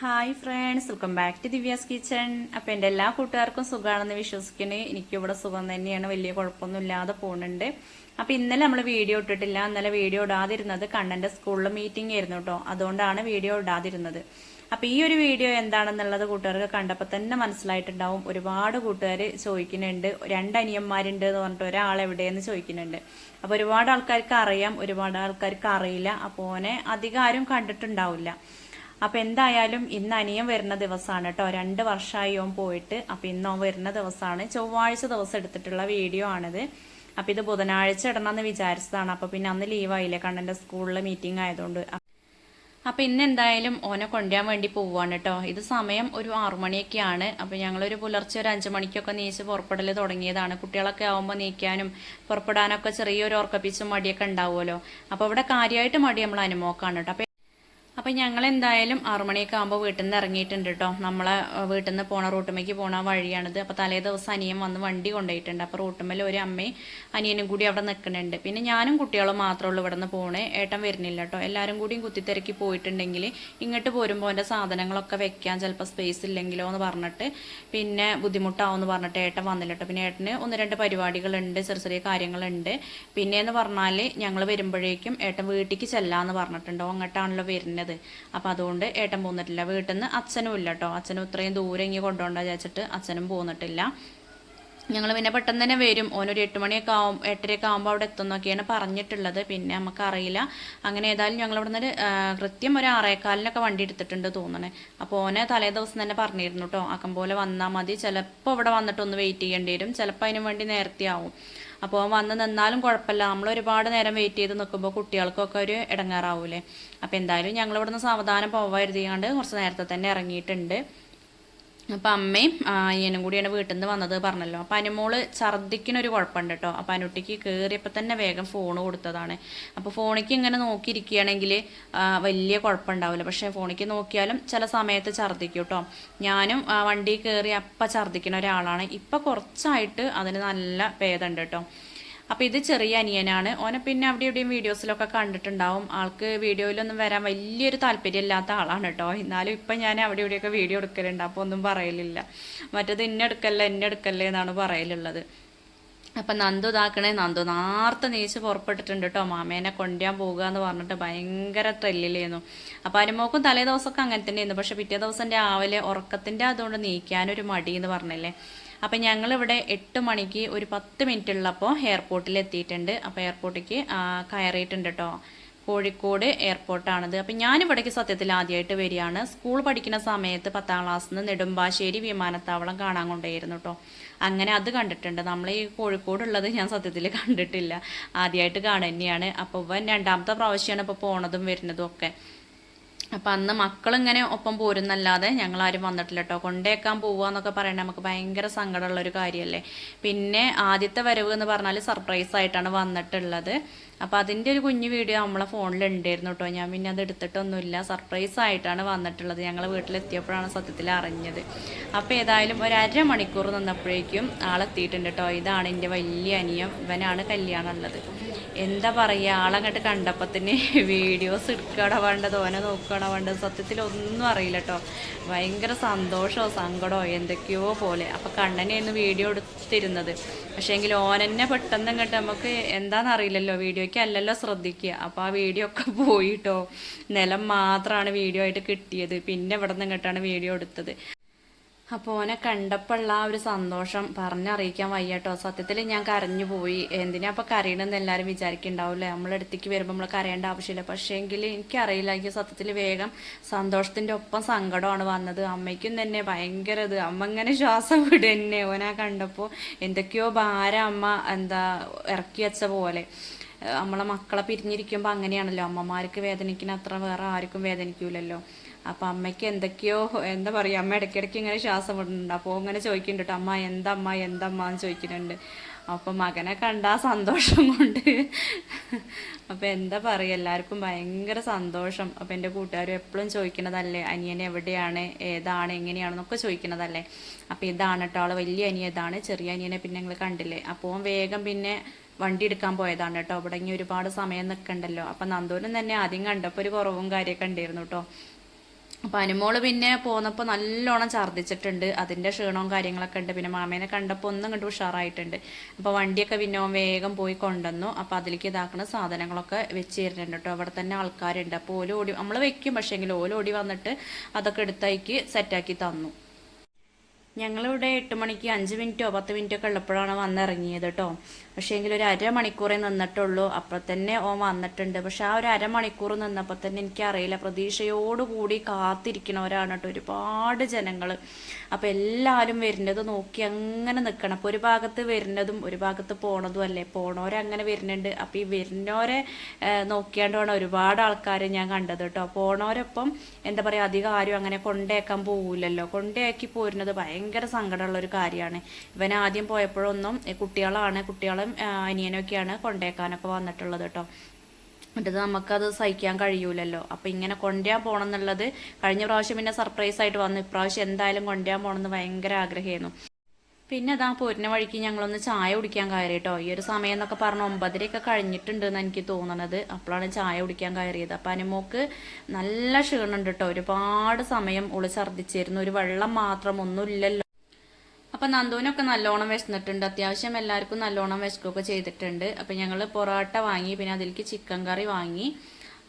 Hi friends welcome back to Divya's kitchen അപ്പോൾ എന്റെ എല്ലാ കൂട്ടുകാർക്കും സുഖമാണെന്ന് വിശ്വസിക്കുന്നു. എനിക്കിവിടെ സുഖം തന്നെയാണ്. വലിയ കുഴപ്പമൊന്നും ഇല്ലാതെ പോകുന്നുണ്ട്. അപ്പോൾ ഇന്നലെ നമ്മൾ വീഡിയോ ഇട്ടിട്ടില്ല. ഇന്നലെ വീഡിയോ ഇടാതിരുന്നത് കണ്ണന്റെ സ്കൂളിൽ മീറ്റിംഗ് ആയിരുന്നു കേട്ടോ. അതുകൊണ്ടാണ് വീഡിയോ ഇടാതിരുന്നത്. അപ്പോൾ ഈ ഒരു വീഡിയോ എന്താണെന്നുള്ളത് കൂട്ടുകാർക്ക് കണ്ടപ്പോൾ തന്നെ മനസ്സിലായിട്ടുണ്ടാവും. ഒരുപാട് കൂട്ടുകാർ ചോദിക്കുന്നുണ്ട്. രണ്ട് അനിയന്മാരുണ്ട് എന്ന് പറഞ്ഞിട്ട് ഒരാൾ എവിടെയെന്ന് ചോദിക്കുന്നുണ്ട്. അപ്പോൾ ഒരുപാട് ആൾക്കാർക്ക് അറിയാം. ഒരുപാട് ആൾക്കാർക്ക് അറിയില്ല. അപ്പോൾ ഓനെ അധികം ആരും കണ്ടിട്ടുണ്ടാവില്ല. അപ്പൊ എന്തായാലും ഇന്ന് അനിയം വരുന്ന ദിവസമാണ് കേട്ടോ. രണ്ട് വർഷമായി ഓൻ പോയിട്ട്. അപ്പൊ ഇന്ന് ഓൻ വരുന്ന ദിവസമാണ് ചൊവ്വാഴ്ച ദിവസം എടുത്തിട്ടുള്ള വീഡിയോ ആണിത്. അപ്പൊ ഇത് ബുധനാഴ്ച ഇടണമെന്ന് വിചാരിച്ചതാണ്. അപ്പൊ പിന്നെ അന്ന് ലീവായില്ലേ കണ്ണന്റെ സ്കൂളിലെ മീറ്റിംഗ് ആയതുകൊണ്ട്. അപ്പൊ ഇന്ന് എന്തായാലും ഓനെ കൊണ്ടുവരാൻ വേണ്ടി പോവാണ് കേട്ടോ. ഇത് സമയം ഒരു ആറുമണിയൊക്കെയാണ് അപ്പൊ ഞങ്ങളൊരു പുലർച്ചെ ഒരു അഞ്ചു മണിക്കൊക്കെ നീച്ച് പുറപ്പെടൽ തുടങ്ങിയതാണ്. കുട്ടികളൊക്കെ ആവുമ്പോൾ നീക്കാനും പുറപ്പെടാനൊക്കെ ചെറിയൊരു ഉറക്കപ്പിച്ചും മടിയൊക്കെ ഉണ്ടാവുമല്ലോ. അപ്പൊ ഇവിടെ കാര്യമായിട്ട് മടി നമ്മൾ അനുമോക്കാണ് കേട്ടോ. അപ്പൊ ഞങ്ങൾ എന്തായാലും ആറുമണിയൊക്കെ ആകുമ്പോൾ വീട്ടിൽ നിന്ന് ഇറങ്ങിയിട്ടുണ്ട് കേട്ടോ നമ്മളെ വീട്ടിൽ നിന്ന് പോണ റൂട്ടുമ്മയ്ക്ക് പോണ വഴിയാണിത്. അപ്പോൾ തലേ ദിവസം അനിയൻ വന്ന് വണ്ടി കൊണ്ടുപോയിട്ടുണ്ട്. അപ്പോൾ റൂട്ടുമ്മൽ ഒരു അമ്മയും അനിയനും കൂടി അവിടെ നിൽക്കുന്നുണ്ട്. പിന്നെ ഞാനും കുട്ടികളും മാത്രമേ ഉള്ളൂ ഇവിടെ നിന്ന് പോണേ. ഏട്ടൻ വരുന്നില്ല കേട്ടോ എല്ലാവരും കൂടിയും കുത്തിത്തിരക്കി പോയിട്ടുണ്ടെങ്കിൽ ഇങ്ങോട്ട് പോരുമ്പോൾ എന്റെ സാധനങ്ങളൊക്കെ വെക്കാൻ ചിലപ്പോൾ സ്പേസ് ഇല്ലെങ്കിലോ എന്ന് പറഞ്ഞിട്ട് പിന്നെ ബുദ്ധിമുട്ടാവും എന്ന് പറഞ്ഞിട്ട് ഏട്ടൻ വന്നില്ല കേട്ടോ പിന്നെ ഏട്ടന് ഒന്ന് രണ്ട് പരിപാടികളുണ്ട് ചെറിയ ചെറിയ കാര്യങ്ങളുണ്ട്. പിന്നെ എന്ന് പറഞ്ഞാൽ ഞങ്ങൾ വരുമ്പോഴേക്കും ഏട്ടൻ വീട്ടിലേക്ക് ചെല്ലാമെന്ന് പറഞ്ഞിട്ടുണ്ടോ. അങ്ങോട്ടാണല്ലോ വരുന്നത്. അപ്പം അതുകൊണ്ട് ഏട്ടൻ പോന്നിട്ടില്ല. വീട്ടിൽ നിന്ന് അച്ഛനും ഇല്ല കേട്ടോ അച്ഛനും ഇത്രയും ദൂരം ഇങ്ങനെ കൊണ്ടുപോകണ്ട വിചാരിച്ചിട്ട് അച്ഛനും പോന്നിട്ടില്ല. ഞങ്ങൾ പിന്നെ പെട്ടെന്ന് തന്നെ വരും. ഓനൊരു എട്ട് മണിയൊക്കെ ആവും എട്ടരയൊക്കെ ആകുമ്പോൾ അവിടെ എത്തുന്നൊക്കെയാണ് പറഞ്ഞിട്ടുള്ളത്. പിന്നെ നമുക്കറിയില്ല അങ്ങനെ ഏതായാലും ഞങ്ങൾ ഇവിടെ നിന്ന് കൃത്യം ഒരു ആറേക്കാലിനൊക്കെ വണ്ടി എടുത്തിട്ടുണ്ട് തോന്നണേ. അപ്പോൾ ഓനെ തലേ ദിവസം തന്നെ പറഞ്ഞിരുന്നു കേട്ടോ ആക്കം പോലെ വന്നാൽ മതി. ചിലപ്പോൾ ഇവിടെ വന്നിട്ടൊന്ന് വെയിറ്റ് ചെയ്യേണ്ടി വരും. ചിലപ്പോൾ അതിനു വേണ്ടി നേരത്തെ ആവും. അപ്പോൾ അവൻ വന്ന് നിന്നാലും കുഴപ്പമില്ല. നമ്മൾ ഒരുപാട് നേരം വെയിറ്റ് ചെയ്ത് നിൽക്കുമ്പോൾ കുട്ടികൾക്കൊക്കെ ഒരു ഇടങ്ങാറാവൂലേ. അപ്പോൾ എന്തായാലും ഞങ്ങൾ ഇവിടുന്ന് സാവധാനം പോവാതിരുതിയാണ്ട് കുറച്ച് നേരത്തെ തന്നെ ഇറങ്ങിയിട്ടുണ്ട്. അപ്പം അമ്മയും അയ്യനും കൂടിയാണ് വീട്ടിൽ നിന്ന് വന്നത് പറഞ്ഞല്ലോ. അപ്പം അനുമോൾ ഛർദ്ദിക്കണൊരു കുഴപ്പമുണ്ട് കേട്ടോ അപ്പം അനുട്ടിക്ക് കയറിയപ്പോൾ തന്നെ വേഗം ഫോൺ കൊടുത്തതാണ്. അപ്പോൾ ഫോണിക്ക് ഇങ്ങനെ നോക്കിയിരിക്കുകയാണെങ്കിൽ വലിയ കുഴപ്പമുണ്ടാവില്ല പക്ഷേ ഫോണിക്ക് നോക്കിയാലും ചില സമയത്ത് ഛർദ്ദിക്കും കേട്ടോ ഞാനും വണ്ടി കയറി അപ്പം ഛർദ്ദിക്കുന്ന ഒരാളാണ്. ഇപ്പം കുറച്ചായിട്ട് അതിന് നല്ല ഭേദമുണ്ട് കേട്ടോ അപ്പോൾ ഇത് ചെറിയ അനിയനാണ്. ഓനെ പിന്നെ അവിടെ ഇവിടെയും വീഡിയോസിലൊക്കെ കണ്ടിട്ടുണ്ടാവും. ആൾക്ക് വീഡിയോയിലൊന്നും വരാൻ വലിയൊരു താല്പര്യമില്ലാത്ത ആളാണ് കേട്ടോ എന്നാലും ഇപ്പം ഞാൻ അവിടെ ഇവിടെയൊക്കെ വീഡിയോ എടുക്കലുണ്ട്. അപ്പോൾ ഒന്നും പറയലില്ല. മറ്റേത് ഇന്നെ എടുക്കല്ലേ എന്നെ എടുക്കല്ലേ എന്നാണ് പറയലുള്ളത്. അപ്പം നന്ദു ഇതാക്കണേ നന്ദു നാർത്ത് നീച്ച് പുറപ്പെട്ടിട്ടുണ്ട് കേട്ടോ മാമേനെ കൊണ്ടുപോകാൻ പോകുക എന്ന് പറഞ്ഞിട്ട് ഭയങ്കര ത്രില്ലിലായിരുന്നു. അപ്പം അനുമോക്കും തലേ ദിവസമൊക്കെ അങ്ങനെ തന്നെയായിരുന്നു. പക്ഷെ പിറ്റേ ദിവസം രാവിലെ ഉറക്കത്തിന്റെ അതുകൊണ്ട് നീക്കാനൊരു മടി എന്ന് പറഞ്ഞില്ലേ? അപ്പം ഞങ്ങളിവിടെ എട്ട് മണിക്ക് ഒരു പത്ത് മിനിറ്റ് ഉള്ളപ്പോൾ എയർപോർട്ടിൽ എത്തിയിട്ടുണ്ട്. അപ്പോൾ എയർപോർട്ടിലേക്ക് കയറിയിട്ടുണ്ട് കേട്ടോ കോഴിക്കോട് എയർപോർട്ടാണിത് അപ്പം ഞാനിവിടേക്ക് സത്യത്തിൽ ആദ്യമായിട്ട് വരികയാണ്. സ്കൂൾ പഠിക്കുന്ന സമയത്ത് പത്താം ക്ലാസ്സിൽ നിന്ന് നെടുമ്പാശ്ശേരി വിമാനത്താവളം കാണാൻ കൊണ്ടായിരുന്നു കേട്ടോ അങ്ങനെ അത് കണ്ടിട്ടുണ്ട്. നമ്മൾ ഈ കോഴിക്കോടുള്ളത് ഞാൻ സത്യത്തിൽ കണ്ടിട്ടില്ല. ആദ്യമായിട്ട് കാണുക തന്നെയാണ് അപ്പോൾ രണ്ടാമത്തെ പ്രാവശ്യമാണ് ഇപ്പോൾ പോണതും വരുന്നതും ഒക്കെ. അപ്പം അന്ന് മക്കളിങ്ങനെ ഒപ്പം പോരുന്നല്ലാതെ ഞങ്ങളാരും വന്നിട്ടില്ല കേട്ടോ കൊണ്ടേക്കാൻ പോവുക എന്നൊക്കെ പറയണത് നമുക്ക് ഭയങ്കര സങ്കടമുള്ളൊരു കാര്യമല്ലേ. പിന്നെ ആദ്യത്തെ വരവ് എന്ന് പറഞ്ഞാൽ സർപ്രൈസ് ആയിട്ടാണ് വന്നിട്ടുള്ളത്. അപ്പം അതിന്റെ ഒരു കുഞ്ഞു വീഡിയോ നമ്മളെ ഫോണിൽ ഉണ്ടായിരുന്നു കേട്ടോ ഞാൻ പിന്നെ അത് എടുത്തിട്ടൊന്നുമില്ല. സർപ്രൈസ് ആയിട്ടാണ് വന്നിട്ടുള്ളത്. ഞങ്ങൾ വീട്ടിലെത്തിയപ്പോഴാണ് സത്യത്തിൽ അറിഞ്ഞത്. അപ്പോൾ ഏതായാലും ഒരു അരമണിക്കൂർ നിന്നപ്പോഴേക്കും ആളെത്തിയിട്ടുണ്ട് കേട്ടോ ഇതാണ് എന്റെ വലിയ അനിയം ഇവനാണ് കല്യാണം ഉള്ളത് എന്താ പറയുക ആളങ്ങോട്ട് കണ്ടപ്പോൾ തന്നെ വീഡിയോസ് എടുക്കണ വേണ്ടത് ഓനെ നോക്കണ വേണ്ടത് സത്യത്തിൽ ഒന്നും അറിയില്ല കേട്ടോ ഭയങ്കര സന്തോഷമോ സങ്കടമോ എന്തൊക്കെയോ പോലെ. അപ്പോൾ കണ്ണനെയായിരുന്നു വീഡിയോ എടുത്തിരുന്നത്. പക്ഷേ എങ്കിൽ ഓനെന്നെ പെട്ടെന്ന് ഇങ്ങോട്ട് നമുക്ക് എന്താണെന്ന് അറിയില്ലല്ലോ വീഡിയോയ്ക്ക് അല്ലല്ലോ ശ്രദ്ധിക്കുക. അപ്പോൾ ആ വീഡിയോ ഒക്കെ പോയിട്ടോ നിലം മാത്രമാണ് വീഡിയോ ആയിട്ട് കിട്ടിയത്. പിന്നെ ഇവിടെ നിന്ന് ഇങ്ങോട്ടാണ് വീഡിയോ എടുത്തത്. അപ്പോൾ ഓനെ കണ്ടപ്പോഴുള്ള ആ ഒരു സന്തോഷം പറഞ്ഞറിയിക്കാൻ വയ്യട്ടോ. സത്യത്തിൽ ഞാൻ കരഞ്ഞു പോയി. എന്തിനാ അപ്പോൾ കരയണമെന്ന് എല്ലാവരും വിചാരിക്കുന്നുണ്ടാവില്ലേ നമ്മളെ അടുത്തേക്ക് വരുമ്പോൾ നമ്മൾ കരയേണ്ട ആവശ്യമില്ല. പക്ഷേ എങ്കിൽ എനിക്കറിയില്ല എനിക്ക് സത്യത്തിൽ വേഗം സന്തോഷത്തിന്റെ ഒപ്പം സങ്കടമാണ് വന്നത്. അമ്മയ്ക്കും തന്നെ ഭയങ്കര ഇത്. അമ്മ ഇങ്ങനെ ശ്വാസം വിടുക തന്നെ ഓനാ കണ്ടപ്പോൾ എന്തൊക്കെയോ ഭാരം അമ്മ എന്താ ഇറക്കി വെച്ച പോലെ. നമ്മളെ മക്കളെ പിരിഞ്ഞിരിക്കുമ്പോൾ അങ്ങനെയാണല്ലോ. അമ്മമാർക്ക് വേദനിക്കുന്ന അത്ര വേറെ ആർക്കും വേദനിക്കൂലല്ലോ. അപ്പം അമ്മയ്ക്ക് എന്തൊക്കെയോ എന്താ പറയുക അമ്മ ഇടയ്ക്കിടയ്ക്ക് ഇങ്ങനെ ശ്വാസം വിടുന്നുണ്ട്. അപ്പോൾ ഇങ്ങനെ ചോദിക്കുന്നുണ്ട് അമ്മ എന്തമ്മ എന്തമ്മ? എന്ന് ചോദിക്കുന്നുണ്ട്. അപ്പം മകനെ കണ്ട സന്തോഷം കൊണ്ട് അപ്പം എന്താ പറയുക എല്ലാവർക്കും ഭയങ്കര സന്തോഷം. അപ്പം എന്റെ കൂട്ടുകാരും എപ്പോഴും ചോദിക്കുന്നതല്ലേ അനിയൻ എവിടെയാണ്? ഏതാണ്? എങ്ങനെയാണെന്നൊക്കെ ചോദിക്കുന്നതല്ലേ? അപ്പം ഇതാണ് കേട്ടോ ആൾ വലിയ അനിയ ഇതാണ് ചെറിയ അനിയനെ പിന്നെ ഞങ്ങൾ കണ്ടില്ലേ? അപ്പോൾ വേഗം പിന്നെ വണ്ടി എടുക്കാൻ പോയതാണ് കേട്ടോ ഇവിടെ ഇനി ഒരുപാട് സമയം നിൽക്കണ്ടല്ലോ അപ്പം നന്ദൂരും തന്നെ ആദ്യം കണ്ടപ്പോൾ ഒരു കുറവും കാര്യമൊക്കെ ഉണ്ടായിരുന്നു കേട്ടോ അപ്പം അനുമോൾ പിന്നെ പോന്നപ്പോൾ നല്ലോണം ഛർദ്ദിച്ചിട്ടുണ്ട്. അതിന്റെ ക്ഷീണവും കാര്യങ്ങളൊക്കെ ഉണ്ട്. പിന്നെ മാമേനെ കണ്ടപ്പോൾ ഒന്നും കണ്ട് ഉഷാറായിട്ടുണ്ട്. അപ്പോൾ വണ്ടിയൊക്കെ പിന്നെ വേഗം പോയി കൊണ്ടുവന്നു. അപ്പോൾ അതിലേക്ക് ഇതാക്കുന്ന സാധനങ്ങളൊക്കെ വെച്ച് തരുന്നുണ്ട് കേട്ടോ. അവിടെ തന്നെ ആൾക്കാരുണ്ട്. അപ്പോൾ ഓൽ ഓടി നമ്മൾ വെക്കും പക്ഷേങ്കിൽ ഓൽ ഓടി വന്നിട്ട് അതൊക്കെ എടുത്തയക്ക് സെറ്റാക്കി തന്നു. ഞങ്ങളിവിടെ എട്ട് മണിക്ക് അഞ്ച് മിനിറ്റോ പത്ത് മിനിറ്റോ ഒക്കെ ഉള്ളപ്പോഴാണ് വന്നിറങ്ങിയത് കേട്ടോ. പക്ഷേ എങ്കിൽ ഒരു അരമണിക്കൂറേ നിന്നിട്ടുള്ളൂ. അപ്പോൾ തന്നെ ഓൻ വന്നിട്ടുണ്ട്. പക്ഷെ ആ ഒരു അരമണിക്കൂർ നിന്നപ്പോൾ തന്നെ എനിക്കറിയില്ല. പ്രതീക്ഷയോടുകൂടി കാത്തിരിക്കണവരാണ് കേട്ടോ ഒരുപാട് ജനങ്ങൾ അപ്പോൾ എല്ലാവരും വരുന്നത് നോക്കി അങ്ങനെ നിൽക്കണം അപ്പോൾ ഒരു ഭാഗത്ത് വരുന്നതും ഒരു ഭാഗത്ത് പോണതും അല്ലേ? പോണവരങ്ങനെ വരുന്നുണ്ട്. അപ്പോൾ ഈ വരുന്നവരെ നോക്കിയാണ്ടാണ് ഒരുപാട് ആൾക്കാരെ ഞാൻ കണ്ടത് കേട്ടോ. പോണവരൊപ്പം എന്താ പറയുക അധികം ആരും അങ്ങനെ കൊണ്ടേക്കാൻ പോകില്ലല്ലോ കൊണ്ടേക്കി പോരുന്നത് ഭയങ്കര സങ്കടമുള്ള ഒരു കാര്യമാണ്. ഇവൻ ആദ്യം പോയപ്പോഴൊന്നും കുട്ടികളാണ് കുട്ടികളും അനിയനൊക്കെയാണ് കൊണ്ടേക്കാനൊക്കെ വന്നിട്ടുള്ളത് കേട്ടോ. എന്നിട്ട് നമുക്കത് സഹിക്കാൻ കഴിയൂലല്ലോ. അപ്പം ഇങ്ങനെ കൊണ്ടുവരാൻ പോകണം എന്നുള്ളത് കഴിഞ്ഞ പ്രാവശ്യം പിന്നെ സർപ്രൈസ് ആയിട്ട് വന്നു. ഇപ്രാവശ്യം എന്തായാലും കൊണ്ടുവരാൻ പോകണമെന്ന് ഭയങ്കര ആഗ്രഹമായിരുന്നു. പിന്നെ അതാ പോരുന്ന വഴിക്ക് ഞങ്ങളൊന്ന് ചായ കുടിക്കാൻ കയറി കേട്ടോ ഈ ഒരു സമയം എന്നൊക്കെ പറഞ്ഞ ഒമ്പതരയൊക്കെ കഴിഞ്ഞിട്ടുണ്ട് എന്ന് എനിക്ക് തോന്നണത്. അപ്പോഴാണ് ചായ കുടിക്കാൻ കയറിയത്. അപ്പം അനുമോക്ക് നല്ല ക്ഷീണമുണ്ട് കേട്ടോ ഒരുപാട് സമയം ഉളി ഛർദ്ദിച്ചിരുന്നു. ഒരു വെള്ളം മാത്രം ഒന്നുമില്ലല്ലോ. അപ്പൊ നന്ദുവിനൊക്കെ നല്ലോണം വിശന്നിട്ടുണ്ട്. അത്യാവശ്യം എല്ലാവർക്കും നല്ലോണം വിശക്കുകയൊക്കെ ചെയ്തിട്ടുണ്ട്. അപ്പൊ ഞങ്ങൾ പൊറോട്ട വാങ്ങി പിന്നെ അതിലേക്ക് ചിക്കൻ കറി വാങ്ങി.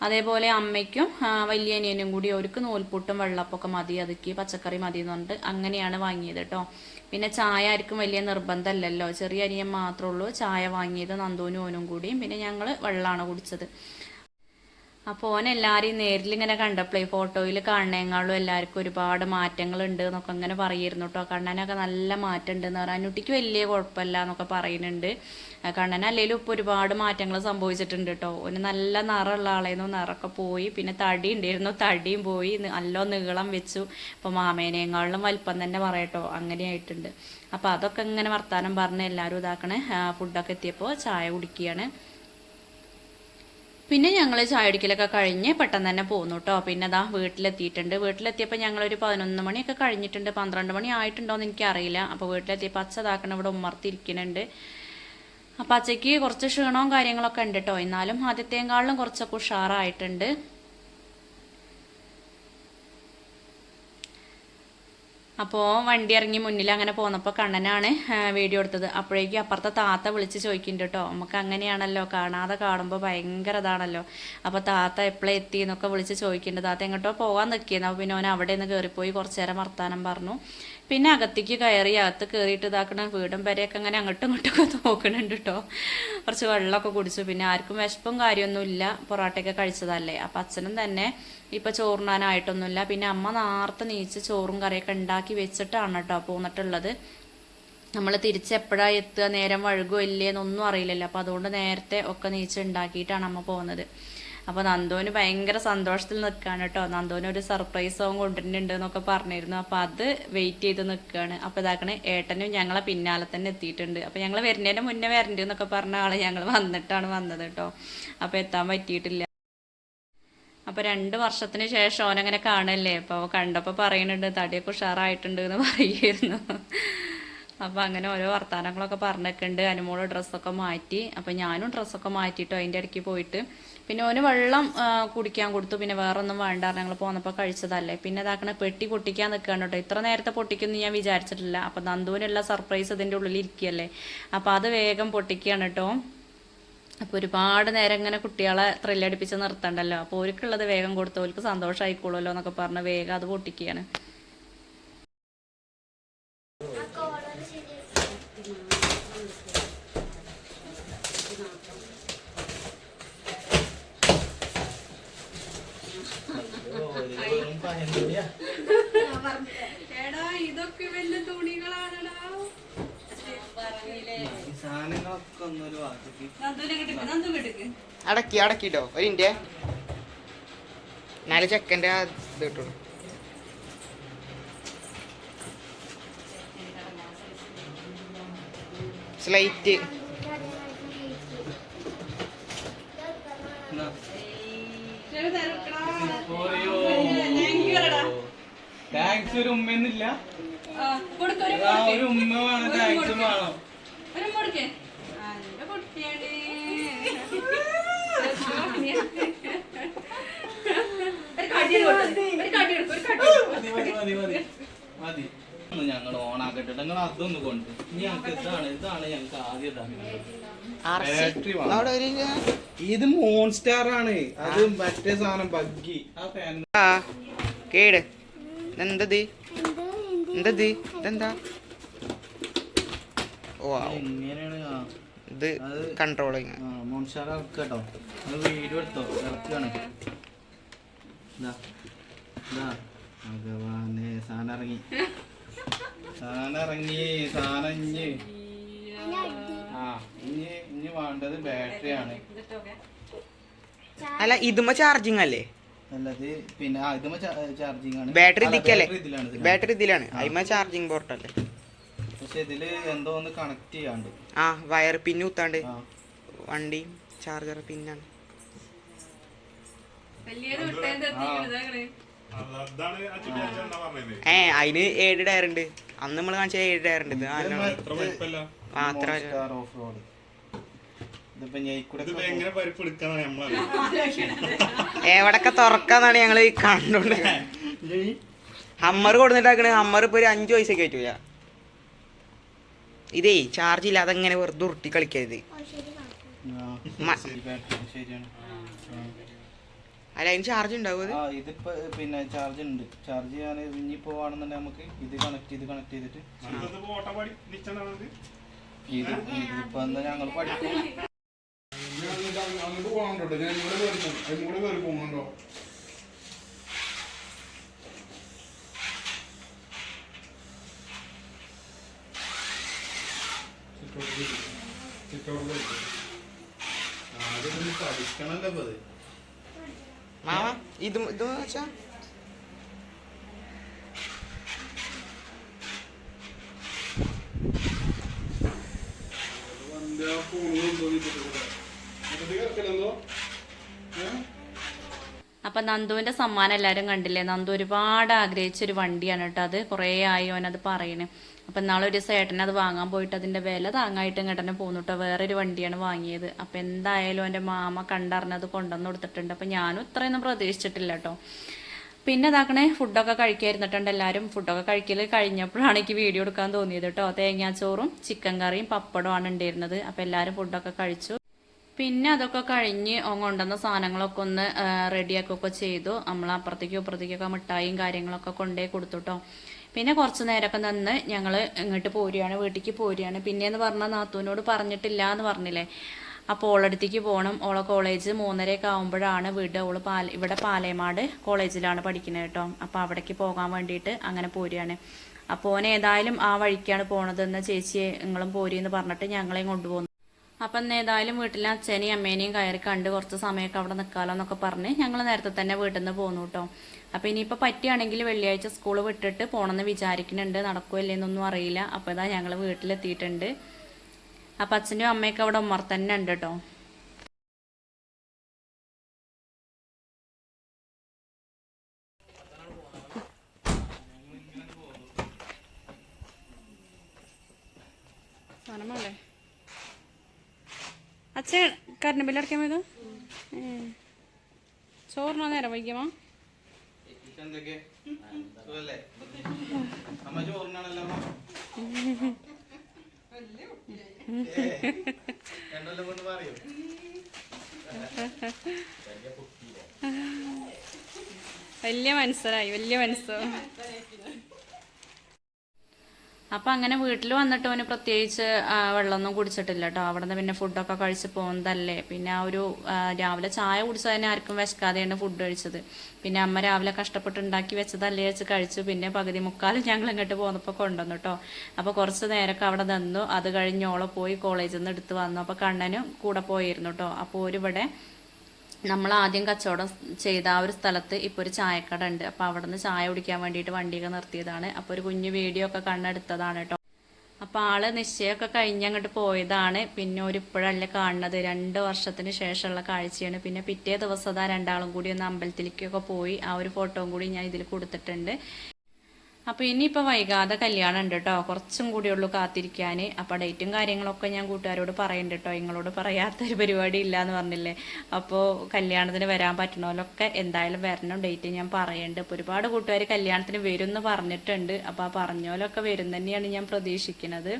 അതേപോലെ അമ്മയ്ക്കും വലിയ അനിയനും കൂടി അവർക്ക് നൂൽപുട്ടും വെള്ളപ്പൊക്കെ മതി അതുക്കി പച്ചക്കറി മതി എന്ന് പറഞ്ഞിട്ട് അങ്ങനെയാണ് വാങ്ങിയത് കേട്ടോ. പിന്നെ ചായ ആർക്കും വലിയ നിർബന്ധമല്ലല്ലോ. ചെറിയ അനിയൻ മാത്രമേ ഉള്ളൂ. ചായ വാങ്ങിയത് നന്ദുവിനും ഓനും കൂടിയും. പിന്നെ ഞങ്ങൾ വെള്ളമാണ് കുടിച്ചത്. അപ്പോൾ ഓൻ എല്ലാവരെയും നേരിൽ ഇങ്ങനെ കണ്ടപ്പോഴേ ഫോട്ടോയിൽ കാണുന്നേക്കാളും എല്ലാവർക്കും ഒരുപാട് മാറ്റങ്ങൾ ഉണ്ട് എന്നൊക്കെ ഇങ്ങനെ പറയുന്നു കേട്ടോ കണ്ണനൊക്കെ നല്ല മാറ്റം ഉണ്ട് എന്ന് പറയാൻ അനുട്ടിക്ക് വലിയ കുഴപ്പമില്ല എന്നൊക്കെ പറയുന്നുണ്ട്. കണ്ണൻ അല്ലെങ്കിലും ഇപ്പോൾ ഒരുപാട് മാറ്റങ്ങൾ സംഭവിച്ചിട്ടുണ്ട് കേട്ടോ ഓന് നല്ല നിറമുള്ള ആളായിരുന്നു. നിറമൊക്കെ പോയി. പിന്നെ തടി ഉണ്ടായിരുന്നു. തടിയും പോയി. നല്ല നീളം വെച്ചു. ഇപ്പോൾ മാമേനേക്കാളിലും വലിപ്പം തന്നെ പറയട്ടോ അങ്ങനെയായിട്ടുണ്ട് അപ്പോൾ അതൊക്കെ ഇങ്ങനെ വർത്താനം പറഞ്ഞ് എല്ലാവരും ഇതാക്കണേ. ഫുഡൊക്കെ എത്തിയപ്പോൾ ചായ കുടിക്കുകയാണ്. പിന്നെ ഞങ്ങൾ ചായ അടിക്കലൊക്കെ കഴിഞ്ഞ് പെട്ടെന്ന് തന്നെ പോന്നു കേട്ടോ പിന്നെ അതാ വീട്ടിലെത്തിയിട്ടുണ്ട്. വീട്ടിലെത്തിയപ്പോൾ ഞങ്ങളൊരു പതിനൊന്ന് മണിയൊക്കെ കഴിഞ്ഞിട്ടുണ്ട്. പന്ത്രണ്ട് മണി ആയിട്ടുണ്ടോയെന്ന് എനിക്കറിയില്ല. അപ്പോൾ വീട്ടിലെത്തിയപ്പോൾ അച്ഛ ഇതാക്കണം ഇവിടെ ഉമ്മർത്തിരിക്കുന്നുണ്ട്. അപ്പോൾ അച്ഛയ്ക്ക് കുറച്ച് ക്ഷീണവും കാര്യങ്ങളൊക്കെ ഉണ്ട് കേട്ടോ എന്നാലും ആദ്യത്തേക്കാളിലും കുറച്ചൊക്കെ ഉഷാറായിട്ടുണ്ട്. അപ്പോൾ വണ്ടി ഇറങ്ങി മുന്നിൽ അങ്ങനെ പോന്നപ്പോൾ കണ്ണനാണ് വീഡിയോ എടുത്തത്. അപ്പോഴേക്കും അപ്പുറത്തെ താത്ത വിളിച്ച് ചോദിക്കുന്നുണ്ട് കേട്ടോ നമുക്ക് അങ്ങനെയാണല്ലോ കാണാതെ കാണുമ്പോൾ ഭയങ്കര ഇതാണല്ലോ. അപ്പോൾ താത്ത എപ്പോഴേ എത്തി? എന്നൊക്കെ വിളിച്ച് ചോദിക്കുന്നുണ്ട്. താത്ത എങ്ങോട്ടോ പോകാൻ നിൽക്കിയെന്ന് അപ്പോൾ പിന്നെ അവൻ അവിടെ നിന്ന് കയറിപ്പോയി കുറച്ച് നേരം വർത്താനം പറഞ്ഞു. പിന്നെ അകത്തേക്ക് കയറി അകത്ത് കയറിയിട്ട് ഇതാക്കണ വീടും വരെയൊക്കെ അങ്ങനെ അങ്ങോട്ടും ഇങ്ങോട്ടൊക്കെ നോക്കണുണ്ട് കേട്ടോ കുറച്ച് വെള്ളമൊക്കെ കുടിച്ചു. പിന്നെ ആർക്കും വിശപ്പും കാര്യമൊന്നുമില്ല പൊറോട്ടയൊക്കെ കഴിച്ചതല്ലേ. അപ്പം അച്ഛനും തന്നെ ഇപ്പം ചോറുണ്ണാനായിട്ടൊന്നുമില്ല. പിന്നെ അമ്മ നേരത്തെ നീച്ച് ചോറും കറിയൊക്കെ ഉണ്ടാക്കി വെച്ചിട്ടാണ് കേട്ടോ പോന്നിട്ടുള്ളത്. നമ്മൾ തിരിച്ച് എപ്പോഴാണ് എത്തുക? നേരം വഴുകുമോ ഇല്ലേ എന്നൊന്നും അറിയില്ലല്ലോ. അപ്പോൾ അതുകൊണ്ട് നേരത്തെ ഒക്കെ നീച്ച് ഉണ്ടാക്കിയിട്ടാണ് അമ്മ പോകുന്നത് അപ്പോൾ നന്ദോന് ഭയങ്കര സന്തോഷത്തിൽ നിൽക്കുകയാണ് കേട്ടോ. നന്ദോന് ഒരു സർപ്രൈസ് സോങ് കൊണ്ടുവരുന്നുണ്ട് എന്നൊക്കെ പറഞ്ഞിരുന്നു. അപ്പോൾ അത് വെയിറ്റ് ചെയ്ത് നിൽക്കുകയാണ് അപ്പോൾ ഇതാക്കണേ ഏട്ടനും ഞങ്ങളെ പിന്നാലെ തന്നെ എത്തിയിട്ടുണ്ട്. അപ്പോൾ ഞങ്ങൾ വരുന്നതിന് മുന്നേ വരണ്ട് എന്നൊക്കെ പറഞ്ഞ ആൾ ഞങ്ങൾ വന്നിട്ടാണ് വന്നത് കേട്ടോ. അപ്പോൾ എത്താൻ പറ്റിയിട്ടില്ല. അപ്പോൾ രണ്ട് വർഷത്തിന് ശേഷം ഓനങ്ങനെ കാണല്ലേ? അപ്പോൾ കണ്ടപ്പോൾ പറയുന്നുണ്ട് തടിയൊക്കെ ഉഷാറായിട്ടുണ്ട് എന്ന് പറയുമായിരുന്നു അപ്പോൾ അങ്ങനെ ഓരോ വർത്തമാനങ്ങളൊക്കെ പറഞ്ഞിട്ടുണ്ട്. അനുമോൾ ഡ്രസ്സൊക്കെ മാറ്റി. അപ്പോൾ ഞാനും ഡ്രസ്സൊക്കെ മാറ്റിയിട്ടോ അതിന്റെ ഇടയ്ക്ക് പോയിട്ട്. പിന്നെ ഓന് വെള്ളം കുടിക്കാൻ കൊടുത്തു. പിന്നെ വേറെ ഒന്നും വേണ്ട ഞങ്ങൾ പോന്നപ്പോൾ കഴിച്ചതല്ലേ. പിന്നെ ഇതാക്കണ പെട്ടി പൊട്ടിക്കാൻ നിൽക്കുകയാണ് കേട്ടോ ഇത്ര നേരത്തെ പൊട്ടിക്കുമെന്ന് ഞാൻ വിചാരിച്ചിട്ടില്ല. അപ്പോൾ നന്ദുവിനുള്ള സർപ്രൈസ് ഇതിന്റെ ഉള്ളിൽ ഇരിക്കുകയല്ലേ. അപ്പോൾ അത് വേഗം പൊട്ടിക്കുകയാണ് കേട്ടോ അപ്പോൾ ഒരുപാട് നേരം ഇങ്ങനെ കുട്ടികളെ ത്രില്ലടിപ്പിച്ച് നിർത്തണ്ടല്ലോ. അപ്പോൾ ഓർക്കുള്ളത് വേഗം കൊടുത്തു ഓർക്ക് സന്തോഷമായിക്കോളുമല്ലോ എന്നൊക്കെ പറഞ്ഞ് വേഗം അത് പൊട്ടിക്കുകയാണ്. അടക്കി അടക്കിട്ടോ ഒരു ഇന്ത്യ നാല് ചെക്കന്റെ ആ ഇത് കിട്ടുള്ളൂ സ്ലൈറ്റ്. താങ്ക്സ് ഒരു ഉമ്മയൊന്നുമില്ല. ഒരു ഉമ്മ വേണം താങ്ക്സ് വേണം. മതി. ഞങ്ങൾ ഓണാക്കട്ടെ നിങ്ങൾ അതൊന്ന് കൊണ്ട്. ഇനി ഞങ്ങൾക്ക് ഇതാണ് ഇതാണ് ഞങ്ങൾക്ക് ആദ്യം ഇതാണ് ഇത് മോൺസ്റ്റാർ ആണ്. അത് മറ്റേ സാധനം ബഗ്ഗി ആ കേട്. എന്തത് എന്തത് ഇതെന്താ? ഓ ഇത് കൺട്രോളിങ് മോൺസ്റ്റാർ അത് വീഡിയോ എടുത്തോ? ഇറക്കാണ്. ഇതാ. താനിറങ്ങി. സാധനം ഇറങ്ങി സാധനം ഇറങ്ങി സാധനം ഇഞ്ഞ് ആ ഇനി ഇനി വേണ്ടത് ബാറ്ററി ആണ്. അല്ല ഇതുമ്മ ചാർജിങ് അല്ലേ? അല്ലത് പിന്നെ ആ ഇതുമ്മ ചാർജിങ് ആണ്. ബാറ്ററി അല്ല, ഇതിക്കല്ലേ. ബാറ്ററി ഇതിലാണ് അതിമ്മ ചാർജിങ് പോർട്ടല്ലേ പക്ഷെ ഇതിൽ എന്തോ ഒന്ന് കണക്ട് ചെയ്യാണ്ട്. ആ വയർ പിന്ന് കുത്താണ്ട്. വണ്ടി ചാർജർ പിന്നാണ് വലിയൊരു വിട്ടേന്റെ എത്തിക്കണത് അങ്ങനെ. ഏ അതിന് ഏഴ് ടയർ ഉണ്ട്. അന്ന് നമ്മൾ കാണിച്ച ഏഴ് ടയർ ഉണ്ട്. അത്ര എവിടൊക്കെ തുറക്കാന്നാണ് ഞങ്ങൾ കണ്ടോണ്ട്. ഹമ്മർ കൊടുത്തിട്ടാക്കണ് ഹമ്മർ ഇപ്പൊ ഒരു അഞ്ചു വയസ്സൊക്കെ പറ്റൂല. ഇതേ ചാർജ് ഇല്ലാതെ അതെങ്ങനെ വെറുതെ ഉരുട്ടി കളിക്കരുത്. ശരിയാണ്. അല്ല അതിന് ചാർജ് ഉണ്ടാവും ആ ഇതിപ്പോ പിന്നെ ചാർജ് ഉണ്ട്. ചാർജ് ചെയ്യാൻ ഇനി പോവാണെന്നുണ്ടെങ്കിൽ നമുക്ക് ഇത് കണക്ട് ചെയ്ത് കണക്ട് ചെയ്തിട്ട് ഇത് ഇതിപ്പോ എന്താ ഞങ്ങൾ പഠിക്കും. അങ്ങോട്ട് പോകണ്ടോ ഞാൻ ഇവിടെ കയറി പോകും അതിന് കൂടെ കയറി പോകുന്നുണ്ടോ ആദ്യം ഒന്ന് പഠിക്കണല്ലോ ഇപ്പൊ അത്. ഇത് ഇതെന്ന് വെച്ചാ വണ്ടി ഫോൺ കിടക്കലെന്തോ ഏഹ് അപ്പൊ നന്ദുവിന്റെ സമ്മാനം എല്ലാരും കണ്ടില്ലേ? നന്ദു ഒരുപാട് ആഗ്രഹിച്ച ഒരു വണ്ടിയാണ് കേട്ടോ അത്. കുറേ ആയി ഓനത് പറയണേ. അപ്പൊ നാളെ ഒരു സേട്ടൻ അത് വാങ്ങാൻ പോയിട്ട് അതിന്റെ വില താങ്ങായിട്ട് ഇങ്ങോട്ടന്നെ പോന്നു കേട്ടോ. വേറൊരു വണ്ടിയാണ് വാങ്ങിയത്. അപ്പൊ എന്തായാലും എന്റെ മാമ കണ്ടറിഞ്ഞത് കൊണ്ടുവന്ന് കൊടുത്തിട്ടുണ്ട്. അപ്പൊ ഞാനും ഇത്രയൊന്നും പ്രതീക്ഷിച്ചിട്ടില്ല കേട്ടോ. പിന്നെ ഇതാക്കണേ ഫുഡൊക്കെ കഴിക്കായിരുന്നിട്ടുണ്ട് എല്ലാവരും ഫുഡൊക്കെ കഴിക്കൽ കഴിഞ്ഞപ്പോഴാണ് എനിക്ക് വീഡിയോ എടുക്കാൻ തോന്നിയത് കേട്ടോ. തേങ്ങാച്ചോറും ചിക്കൻ കറിയും പപ്പടവും പപ്പടമാണ് ഉണ്ടായിരുന്നത്. അപ്പൊ എല്ലാവരും ഫുഡൊക്കെ കഴിച്ചു. പിന്നെ അതൊക്കെ കഴിഞ്ഞ് കൊണ്ടുവന്ന സാധനങ്ങളൊക്കെ ഒന്ന് റെഡിയാക്കുകയൊക്കെ ചെയ്തു. നമ്മൾ അപ്പുറത്തേക്കും ഇപ്പുറത്തേക്കൊക്കെ മിഠായിയും കാര്യങ്ങളൊക്കെ കൊണ്ടേ കൊടുത്തുട്ടോ. പിന്നെ കുറച്ച് നേരമൊക്കെ നിന്ന് ഞങ്ങൾ ഇങ്ങോട്ട് പോരുകയാണ് വീട്ടിലേക്ക് പോരുകയാണ്. പിന്നെയെന്ന് പറഞ്ഞാൽ നാത്തൂനോട് പറഞ്ഞിട്ടില്ല എന്ന് പറഞ്ഞില്ലേ? അപ്പോൾ ഓളടുത്തേക്ക് പോകണം ഓളെ കോളേജ് മൂന്നരയൊക്കെ ആകുമ്പോഴാണ് വീട്. ഓൾ പാല ഇവിടെ പാലേമാട് കോളേജിലാണ് പഠിക്കുന്നത് കേട്ടോ അപ്പോൾ അവിടേക്ക് പോകാൻ വേണ്ടിയിട്ട് അങ്ങനെ പോരുകയാണ്. അപ്പോൾ ഓൻ ഏതായാലും ആ വഴിക്കാണ് പോണതെന്ന് ചേച്ചിയെ നിങ്ങളും പോരിയെന്ന് പറഞ്ഞിട്ട് ഞങ്ങളെയും കൊണ്ടുപോകുന്നു അപ്പം ഏതായാലും വീട്ടിൽ അച്ഛനെയും അമ്മേനെയും കയറി കണ്ട് കുറച്ച് സമയമൊക്കെ അവിടെ നിൽക്കാമല്ലോ എന്നൊക്കെ പറഞ്ഞ് ഞങ്ങൾ നേരത്തെ തന്നെ വീട്ടിൽ നിന്ന് പോന്നു കേട്ടോ അപ്പോൾ ഇനിയിപ്പോൾ പറ്റുകയാണെങ്കിൽ വെള്ളിയാഴ്ച സ്കൂൾ വിട്ടിട്ട് പോകണമെന്ന് വിചാരിക്കുന്നുണ്ട്. നടക്കുമല്ലേ എന്നൊന്നും അറിയില്ല. അപ്പോൾ ഇതാ ഞങ്ങൾ വീട്ടിലെത്തിയിട്ടുണ്ട്. അപ്പം അച്ഛനും അമ്മയൊക്കെ അവിടെ ഉമ്മർ തന്നെ ഉണ്ട് കേട്ടോ അച്ഛൻ കറണ്ട് ബില്ല് അടയ്ക്കാൻ പോയതാ? ചോറിനാ നേരം പറയൂ വലിയ മനസ്സിലായി വലിയ മനസ്സോ. അപ്പൊ അങ്ങനെ വീട്ടിൽ വന്നിട്ട് അവന് പ്രത്യേകിച്ച് വെള്ളമൊന്നും കുടിച്ചിട്ടില്ല കേട്ടോ അവിടെ നിന്ന് പിന്നെ ഫുഡൊക്കെ കഴിച്ച് പോകുന്നതല്ലേ. പിന്നെ ആ ഒരു രാവിലെ ചായ കുടിച്ചതിന് ആർക്കും വിശക്കാതെയാണ് ഫുഡ് കഴിച്ചത്. പിന്നെ അമ്മ രാവിലെ കഷ്ടപ്പെട്ട് ഉണ്ടാക്കി വെച്ചതല്ലേ വെച്ച് കഴിച്ചു. പിന്നെ പകുതി മുക്കാലും ഞങ്ങൾ ഇങ്ങോട്ട് പോന്നപ്പോൾ കൊണ്ടുവന്നു കേട്ടോ അപ്പോൾ കുറച്ച് നേരമൊക്കെ അവിടെ നിന്നു. അത് കഴിഞ്ഞ് ഓളെ പോയി കോളേജിൽ നിന്ന് എടുത്ത് വന്നു. അപ്പോൾ കണ്ണനും കൂടെ പോയിരുന്നു കേട്ടോ അപ്പോൾ ഒരുവിടെ നമ്മൾ ആദ്യം കച്ചവടം ചെയ്ത ആ ഒരു സ്ഥലത്ത് ഇപ്പോൾ ഒരു ചായക്കട ഉണ്ട് അപ്പോൾ അവിടെ നിന്ന് ചായ കുടിക്കാൻ വേണ്ടിയിട്ട് വണ്ടിയൊക്കെ നിർത്തിയതാണ്. അപ്പോൾ ഒരു കുഞ്ഞു വീഡിയോ ഒക്കെ കണ്ണെടുത്തതാണ് കേട്ടോ. അപ്പോൾ ആൾ നിശ്ചയമൊക്കെ കഴിഞ്ഞ് അങ്ങോട്ട് പോയതാണ്. പിന്നെ ഒരു ഇപ്പോഴല്ല കാണുന്നത്. രണ്ട് വർഷത്തിന് ശേഷമുള്ള കാഴ്ചയാണ്. പിന്നെ പിറ്റേ ദിവസം അതാ രണ്ടാളും കൂടി ഒന്ന് അമ്പലത്തിലേക്കൊക്കെ പോയി. ആ ഒരു ഫോട്ടോയും കൂടി ഞാൻ ഇതിൽ കൊടുത്തിട്ടുണ്ട്. അപ്പോൾ ഇനിയിപ്പോൾ വൈകാതെ കല്യാണം ഉണ്ട് കേട്ടോ കുറച്ചും കൂടി ഉള്ളു കാത്തിരിക്കാൻ അപ്പോൾ ഡേറ്റും കാര്യങ്ങളൊക്കെ ഞാൻ കൂട്ടുകാരോട് പറയുന്നുണ്ട് കേട്ടോ നിങ്ങളോട് പറയാത്തൊരു പരിപാടി ഇല്ല എന്ന് പറഞ്ഞില്ലേ. അപ്പോൾ കല്യാണത്തിന് വരാൻ പറ്റണമല്ലൊക്കെ എന്തായാലും വരണം ഡേറ്റ് ഞാൻ പറയുന്നുണ്ട് അപ്പോൾ ഒരുപാട് കൂട്ടുകാർ കല്യാണത്തിന് വരും എന്ന് പറഞ്ഞിട്ടുണ്ട്. അപ്പോൾ ആ പറഞ്ഞോലൊക്കെ വരും തന്നെയാണ് ഞാൻ പ്രതീക്ഷിക്കുന്നത്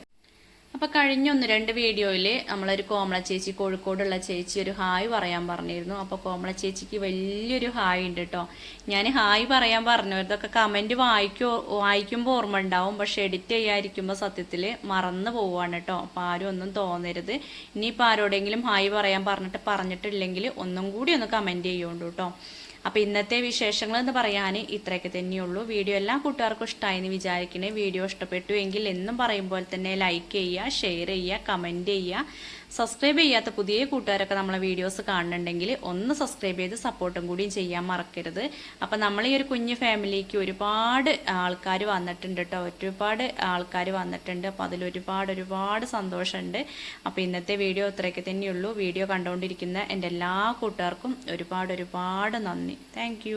അപ്പൊ കഴിഞ്ഞ ഒന്ന് രണ്ട് വീഡിയോയിൽ നമ്മളൊരു കോമള ചേച്ചി കോഴിക്കോടുള്ള ചേച്ചി ഒരു ഹായ് പറയാൻ പറഞ്ഞിരുന്നു. അപ്പൊ കോമള ചേച്ചിക്ക് വലിയൊരു ഹായ് ഉണ്ട് കേട്ടോ ഞാൻ ഹായ് പറയാൻ പറഞ്ഞു. ഇതൊക്കെ കമന്റ് വായിക്കോ വായിക്കുമ്പോൾ ഓർമ്മ ഉണ്ടാവും പക്ഷെ എഡിറ്റ് ചെയ്യാതിരിക്കുമ്പോൾ സത്യത്തിൽ മറന്നു പോവാണ് കേട്ടോ അപ്പൊ ആരും ഒന്നും തോന്നരുത്. ഇനിയിപ്പോൾ ആരോടെങ്കിലും ഹായ് പറയാൻ പറഞ്ഞിട്ട് പറഞ്ഞിട്ടില്ലെങ്കിൽ ഒന്നും കൂടി ഒന്ന് കമന്റ് ചെയ്യുള്ളൂ കേട്ടോ അപ്പൊ ഇന്നത്തെ വിശേഷങ്ങൾ എന്ന് പറയാൻ ഇത്രയൊക്കെ തന്നെയുള്ളൂ വീഡിയോ എല്ലാ കൂട്ടുകാർക്കും ഇഷ്ടമായി എന്ന് വിചാരിക്കണേ. വീഡിയോ ഇഷ്ടപ്പെട്ടു എങ്കിൽ എന്നും പറയുമ്പോൾ തന്നെ ലൈക്ക് ചെയ്യുക ഷെയർ ചെയ്യുക കമന്റ് ചെയ്യുക. സബ്സ്ക്രൈബ് ചെയ്യാത്ത പുതിയ കൂട്ടുകാരൊക്കെ നമ്മളെ വീഡിയോസ് കാണുന്നുണ്ടെങ്കിൽ ഒന്ന് സബ്സ്ക്രൈബ് ചെയ്ത് സപ്പോർട്ടും കൂടിയും ചെയ്യാൻ മറക്കരുത്. അപ്പം നമ്മൾ ഈ ഒരു കുഞ്ഞു ഫാമിലിക്ക് ഒരുപാട് ആൾക്കാർ വന്നിട്ടുണ്ട് കേട്ടോ ഒരുപാട് ആൾക്കാർ വന്നിട്ടുണ്ട്. അപ്പോൾ അതിൽ ഒരുപാട് ഒരുപാട് സന്തോഷമുണ്ട്. അപ്പോൾ ഇന്നത്തെ വീഡിയോ ഇത്രയൊക്കെ തന്നെയുള്ളൂ. വീഡിയോ കണ്ടുകൊണ്ടിരിക്കുന്ന എന്റെ എല്ലാ കൂട്ടുകാർക്കും ഒരുപാട് ഒരുപാട് നന്ദി. താങ്ക്